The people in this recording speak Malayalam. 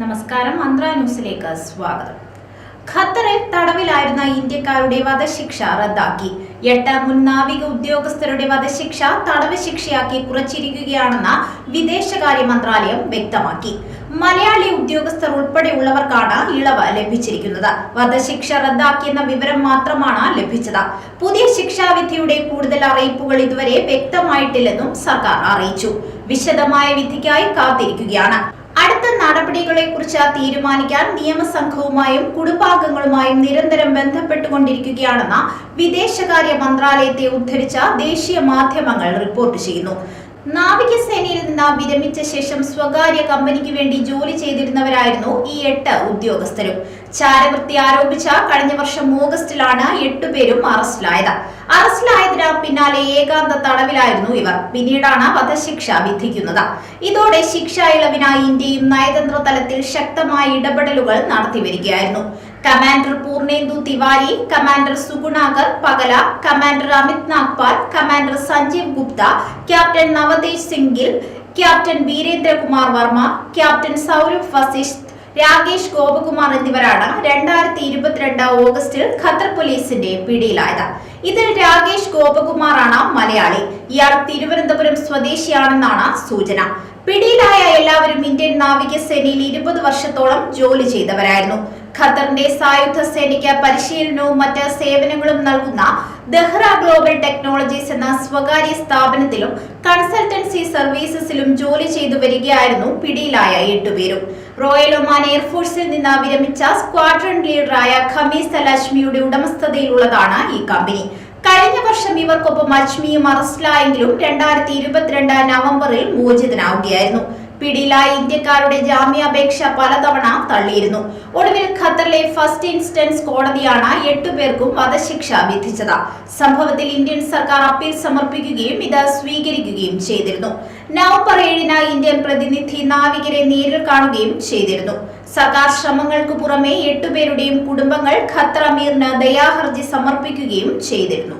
നമസ്കാരം മന്ത്ര ന്യൂസിലേക്ക് സ്വാഗതം. ഖത്തറിൽ തടവിലായിരുന്ന ഇന്ത്യക്കാരുടെ വധശിക്ഷ റദ്ദാക്കി. എട്ട് മുൻ നാവിക ഉദ്യോഗസ്ഥരുടെ വധശിക്ഷ തടവ് ശിക്ഷയാക്കി കുറച്ചിരിക്കുകയാണെന്ന് വിദേശകാര്യ മന്ത്രാലയം വ്യക്തമാക്കി. മലയാളി ഉദ്യോഗസ്ഥർ ഉൾപ്പെടെയുള്ളവർക്കാണ് ഇളവ് ലഭിച്ചിരിക്കുന്നത്. വധശിക്ഷ റദ്ദാക്കിയെന്ന വിവരം മാത്രമാണ് ലഭിച്ചത്. പുതിയ ശിക്ഷാവിധിയുടെ കൂടുതൽ അറിയിപ്പുകൾ ഇതുവരെ വ്യക്തമായിട്ടില്ലെന്നും സർക്കാർ അറിയിച്ചു. വിശദമായ വിധിക്കായി കാത്തിരിക്കുകയാണ്. അടുത്ത നടപടികളെ കുറിച്ച് തീരുമാനിക്കാൻ നിയമസംഘവുമായും കുടുംബാംഗങ്ങളുമായും നിരന്തരം ബന്ധപ്പെട്ടുകൊണ്ടിരിക്കുകയാണെന്ന് വിദേശകാര്യ മന്ത്രാലയത്തെ ഉദ്ധരിച്ച ദേശീയ മാധ്യമങ്ങൾ റിപ്പോർട്ട് ചെയ്യുന്നു. നാവികസേനയിൽ നിന്ന് വിരമിച്ച ശേഷം സ്വകാര്യ കമ്പനിക്ക് വേണ്ടി ജോലി ചെയ്തിരുന്നവരായിരുന്നു ഈ എട്ട് ഉദ്യോഗസ്ഥരും. ചാരവൃത്തി ആരോപിച്ച കഴിഞ്ഞ വർഷം ഓഗസ്റ്റിലാണ് എട്ടുപേരും അറസ്റ്റിലായത്. അറസ്റ്റിലായതിന് പിന്നാലെ ഏകാന്ത തടവിലായിരുന്നു ഇവർ. പിന്നീടാണ് വധശിക്ഷ വിധിക്കുന്നത്. ഇതോടെ ശിക്ഷ ഇളവിനായി ഇന്ത്യയും നയതന്ത്ര തലത്തിൽ ശക്തമായ ഇടപെടലുകൾ നടത്തിവരികയായിരുന്നു. Commander Purnendu Tiwari commander Sugunakar Pakala commander Amit Nagpal commander Sanjeev Gupta captain Navtej Singh Gill captain Virendrakumar Varma captain Saurabh Vasishth Rakesh Gopakumar എന്നിവരാണ് രണ്ടായിരത്തി ഇരുപത്തിരണ്ട് ഓഗസ്റ്റിൽ ഖത്തർ പോലീസിന്റെ പിടിയിലായത്. ഇതിൽ രാകേഷ് ഗോപകുമാറാണ് മലയാളി. ഇയാൾ തിരുവനന്തപുരം സ്വദേശിയാണെന്നാണ് സൂചന. പിടിയിലായ എല്ലാവരും ഇന്ത്യൻ നാവികസേനയിൽ ഇരുപത് വർഷത്തോളം ജോലി ചെയ്തവരായിരുന്നു. ഖത്തറിന്റെ സായുധ സേനയ്ക്ക് പരിശീലനവും മറ്റ് സേവനങ്ങളും നൽകുന്ന ദഹ്റ ഗ്ലോബൽ ടെക്നോളജീസ് എന്ന സ്വകാര്യ സ്ഥാപനത്തിലും കൺസൾട്ടൻസി സർവീസസിലും ജോലി ചെയ്തു വരികയായിരുന്നു പിടിയിലായ എട്ടുപേരും. റോയൽ ഒമാൻ എയർഫോഴ്സിൽ നിന്ന് വിരമിച്ച സ്ക്വാഡ്രൺ ലീഡറായ ഖമീസ് അൽ അജ്മിയുടെ ഉടമസ്ഥതയിലുള്ളതാണ് ഈ കമ്പനി. കഴിഞ്ഞ വർഷം ഇവർക്കൊപ്പം അജ്മിയും അറസ്റ്റിലായെങ്കിലും രണ്ടായിരത്തി ഇരുപത്തിരണ്ട് നവംബറിൽ മോചിതനാവുകയായിരുന്നു. പിടിയിലായ ഇന്ത്യക്കാരുടെ ജാമ്യാപേക്ഷ പലതവണ തള്ളിയിരുന്നു. ഒടുവിൽ ഖത്തറിലെ ഫസ്റ്റ് ഇൻസ്റ്റൻസ് കോടതിയാണ് എട്ടുപേർക്കും വധശിക്ഷ വിധിച്ചത്. സംഭവത്തിൽ ഇന്ത്യൻ സർക്കാർ അപ്പീൽ സമർപ്പിക്കുകയും ഇത് സ്വീകരിക്കുകയും ചെയ്തിരുന്നു. നവംബർ ഏഴിന് ഇന്ത്യൻ പ്രതിനിധി നാവികരെ നേരിൽ കാണുകയും ചെയ്തിരുന്നു. സർക്കാർ ശ്രമങ്ങൾക്ക് പുറമെ എട്ടുപേരുടെയും കുടുംബങ്ങൾ ഖത്തർ അമീറിന് ദയാഹർജി സമർപ്പിക്കുകയും ചെയ്തിരുന്നു.